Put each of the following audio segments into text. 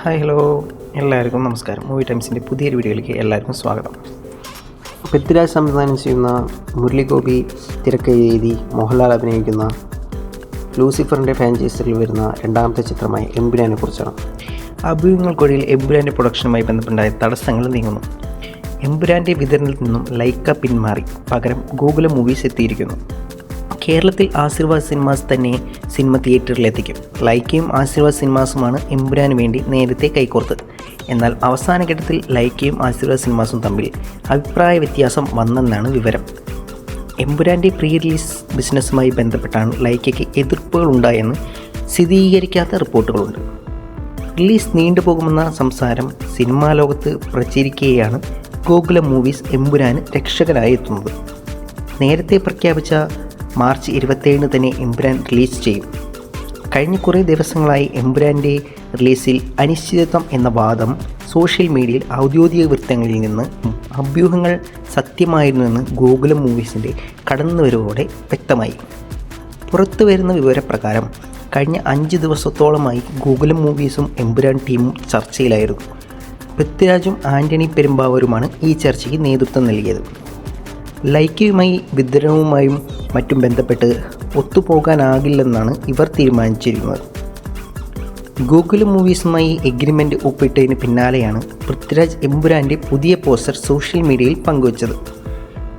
Hi hello. എല്ലാവർക്കും നമസ്കാരം. Movie ടൈംസിന്റെ പുതിയൊരു വീഡിയോയിലേക്ക് എല്ലാവർക്കും സ്വാഗതം. പൃഥ്വിരാജ് സംവിധാനം ചെയ്യുന്ന മുരളിഗോപി തിരക്ക് എഴുതി മോഹൻലാൽ അഭിനയിക്കുന്ന ലൂസിഫറിന്റെ ഫാൻചൈസറിൽ വരുന്ന രണ്ടാമത്തെ ചിത്രമായ എംബുരാനെ കുറിച്ചാണ്. അഭ്യൂഹങ്ങൾക്കൊഴിയിൽ എംബുരാന്റെ പ്രൊഡക്ഷനുമായി ബന്ധപ്പെട്ടുണ്ടായ തടസ്സങ്ങൾ നീങ്ങുന്നു. എംബുരാന്റെ വിതരണത്തിൽ നിന്നും ലൈക്ക പിന്മാറി. പകരം ഗൂഗിൾ മൂവീസ് എത്തിയിരിക്കുന്നു. കേരളത്തിൽ ആശീർവാദ് സിനിമാസ് തന്നെ സിനിമ തിയേറ്ററിലെത്തിക്കും. ലൈക്കയും ആശീർവാദ് സിനിമാസുമാണ് എമ്പുരാന് വേണ്ടി നേരത്തെ കൈകോർത്തത്. എന്നാൽ അവസാന ഘട്ടത്തിൽ ലൈക്കയും ആശീർവാദ് സിനിമാസും തമ്മിൽ അഭിപ്രായ വ്യത്യാസം വന്നെന്നാണ് വിവരം. എമ്പുരാന്റെ പ്രീ റിലീസ് ബിസിനസ്സുമായി ബന്ധപ്പെട്ടാണ് ലൈക്കയ്ക്ക് എതിർപ്പുകൾ ഉണ്ടായെന്ന് സ്ഥിരീകരിക്കാത്ത റിപ്പോർട്ടുകളുണ്ട്. റിലീസ് നീണ്ടുപോകുമെന്ന സംസാരം സിനിമാ ലോകത്ത് പ്രചരിക്കുകയാണ് ഗോകുലം മൂവീസ് എമ്പുരാന് രക്ഷകനായി എത്തുന്നത്. നേരത്തെ പ്രഖ്യാപിച്ച മാർച്ച് ഇരുപത്തേഴിന് തന്നെ എംബ്രാൻ റിലീസ് ചെയ്യും. കഴിഞ്ഞ കുറേ ദിവസങ്ങളായി എമ്പുരാന്റെ റിലീസിൽ അനിശ്ചിതത്വം എന്ന വാദം സോഷ്യൽ മീഡിയയിൽ ഔദ്യോഗിക വൃത്തങ്ങളിൽ നിന്ന് അഭ്യൂഹങ്ങൾ സത്യമായിരുന്നുവെന്ന് ഗോകുലം മൂവീസിന്റെ കടന്നുവരവോടെ വ്യക്തമായി. പുറത്തു വരുന്ന വിവരപ്രകാരം കഴിഞ്ഞ അഞ്ച് ദിവസത്തോളമായി ഗോകുലം മൂവീസും എമ്പുരാൻ ടീമും ചർച്ചയിലായിരുന്നു. പൃഥ്വിരാജും ആന്റണി പെരുമ്പാവൂരുമാണ് ഈ ചർച്ചയ്ക്ക് നേതൃത്വം നൽകിയത്. ലൈക്കയുമായി വിതരണവുമായും മറ്റും ബന്ധപ്പെട്ട് ഒത്തുപോകാനാകില്ലെന്നാണ് ഇവർ തീരുമാനിച്ചിരിക്കുന്നത്. ഗൂഗിൾ മൂവീസുമായി എഗ്രിമെന്റ് ഒപ്പിട്ടതിന് പിന്നാലെയാണ് പൃഥ്വിരാജ് എമ്പുരാന്റെ പുതിയ പോസ്റ്റർ സോഷ്യൽ മീഡിയയിൽ പങ്കുവച്ചത്.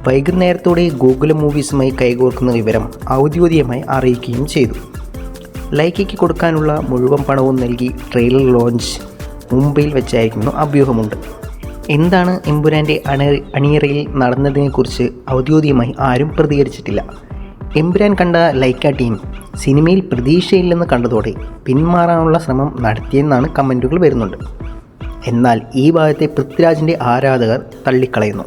വൈകുന്നേരത്തോടെ ഗൂഗിൾ മൂവീസുമായി കൈകോർക്കുന്ന വിവരം ഔദ്യോഗികമായി അറിയിക്കുകയും ചെയ്തു. ലൈക്കയ്ക്ക് കൊടുക്കാനുള്ള മുഴുവൻ പണവും നൽകി ട്രെയിലർ ലോഞ്ച് മുംബൈയിൽ വെച്ചായിരിക്കുന്നു അഭ്യൂഹമുണ്ട്. എന്താണ് എമ്പുരാന്റെ അണ അണിയറയിൽ നടന്നതിനെക്കുറിച്ച് ഔദ്യോഗികമായി ആരും പ്രതികരിച്ചിട്ടില്ല. എമ്പുരാൻ കണ്ട ലൈക്ക ടീം സിനിമയിൽ പ്രതീക്ഷയില്ലെന്ന് കണ്ടതോടെ പിന്മാറാനുള്ള ശ്രമം നടത്തിയെന്നാണ് കമന്റുകൾ വരുന്നുണ്ട്. എന്നാൽ ഈ ഭാഗത്തെ പൃഥ്വിരാജിന്റെ ആരാധകർ തള്ളിക്കളയുന്നു.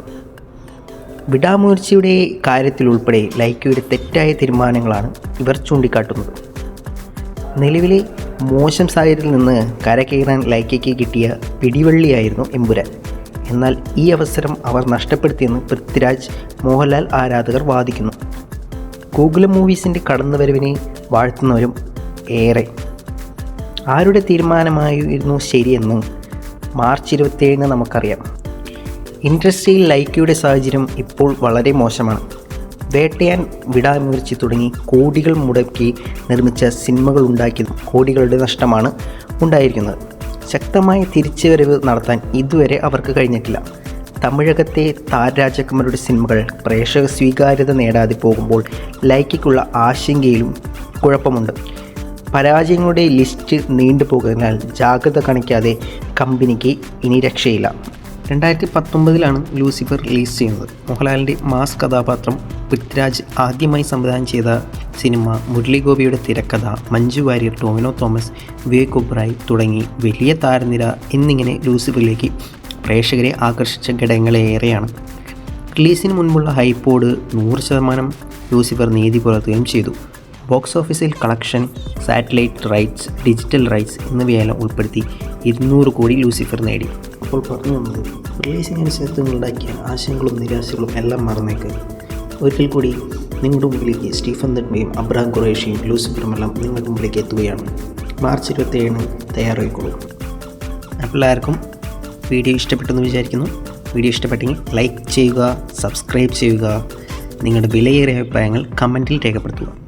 വിടാമൂർച്ചയുടെ കാര്യത്തിലുൾപ്പെടെ ലൈക്കയുടെ തെറ്റായ തീരുമാനങ്ങളാണ് ഇവർ ചൂണ്ടിക്കാട്ടുന്നത്. നിലവിലെ മോശം സാഹചര്യത്തിൽ നിന്ന് കരകയറാൻ ലൈക്കയ്ക്ക് കിട്ടിയ പിടിവള്ളിയായിരുന്നു എമ്പുരാൻ. എന്നാൽ ഈ അവസരം അവർ നഷ്ടപ്പെടുത്തിയെന്ന് പൃഥ്വിരാജ് മോഹൻലാൽ ആരാധകർ വാദിക്കുന്നു. ഗൂഗിൾ മൂവീസിന്റെ കടന്നുവരവിനെ വാഴ്ത്തുന്നവരും ഏറെ. ആരുടെ തീരുമാനമായിരുന്നു ശരിയെന്ന് മാർച്ച് ഇരുപത്തിയേഴിന് നമുക്കറിയാം. ഇൻഡസ്ട്രിയിൽ ലൈക്കയുടെ സാഹചര്യം ഇപ്പോൾ വളരെ മോശമാണ്. വേട്ടയാൻ വിടാമുയർച്ചി തുടങ്ങി കോടികൾ മുടക്കി നിർമ്മിച്ച സിനിമകൾ ഉണ്ടാക്കി കോടികളുടെ നഷ്ടമാണ് ഉണ്ടായിരിക്കുന്നത്. ശക്തമായ തിരിച്ചുവരവ് നടത്താൻ ഇതുവരെ അവർക്ക് കഴിഞ്ഞിട്ടില്ല. തമിഴകത്തെ താരരാജകുമാരുടെ സിനിമകൾ പ്രേക്ഷക സ്വീകാര്യത നേടാതെ പോകുമ്പോൾ ലൈക്കിക്കുള്ള ആശങ്കയിലും കുഴപ്പമുണ്ട്. പരാജയങ്ങളുടെ ലിസ്റ്റ് നീണ്ടുപോകുന്നതിനാൽ ജാഗ്രത കാണിക്കാതെ കമ്പനിക്ക് ഇനി രക്ഷയില്ല. രണ്ടായിരത്തി പത്തൊമ്പതിലാണ് ലൂസിഫർ റിലീസ് ചെയ്യുന്നത്. മോഹൻലാലിന്റെ മാസ് കഥാപാത്രം പൃഥ്വിരാജ് ആദ്യമായി സംവിധാനം ചെയ്ത സിനിമ മുരളിഗോപിയുടെ തിരക്കഥ മഞ്ജു വാര്യർ ടോമിനോ തോമസ് വിവേക് ഒബ്രായ് തുടങ്ങി വലിയ താരനിര എന്നിങ്ങനെ ലൂസിഫറിലേക്ക് പ്രേക്ഷകരെ ആകർഷിച്ച ഘടകങ്ങളേറെയാണ് റിലീസിന് മുൻപുള്ള ഹൈപ്പോട് നൂറ് ശതമാനം ലൂസിഫർ നീതി പുലർത്തുകയും ചെയ്തു. ബോക്സ് ഓഫീസിൽ collection satellite rights digital rights എന്നിവയെല്ലാം ഉൾപ്പെടുത്തി ഇരുന്നൂറ് കോടി ലൂസിഫർ നേടി. അപ്പോൾ പറഞ്ഞു വന്നത് റിലീസിംഗ് ശേഷം ഉണ്ടാക്കിയ ആശയങ്ങളും നിരാശകളും എല്ലാം മറന്നേക്ക്. ഒരിക്കൽ കൂടി നിങ്ങളുടെ മുമ്പിലേക്ക് സ്റ്റീഫൻ നെഡ്മയും അബ്രാം ഖുറേഷിയും ലൂസിഫറുമെല്ലാം നിങ്ങളുടെ മുമ്പിലേക്ക് എത്തുകയാണ്. മാർച്ച് ഇരുപത്തേഴിന് തയ്യാറായിക്കോളൂ. എല്ലാവർക്കും വീഡിയോ ഇഷ്ടപ്പെട്ടെന്ന് വിചാരിക്കുന്നു. വീഡിയോ ഇഷ്ടപ്പെട്ടെങ്കിൽ ലൈക്ക് ചെയ്യുക സബ്സ്ക്രൈബ് ചെയ്യുക. നിങ്ങളുടെ വിലയേറിയ അഭിപ്രായങ്ങൾ കമന്റിൽ രേഖപ്പെടുത്തുക.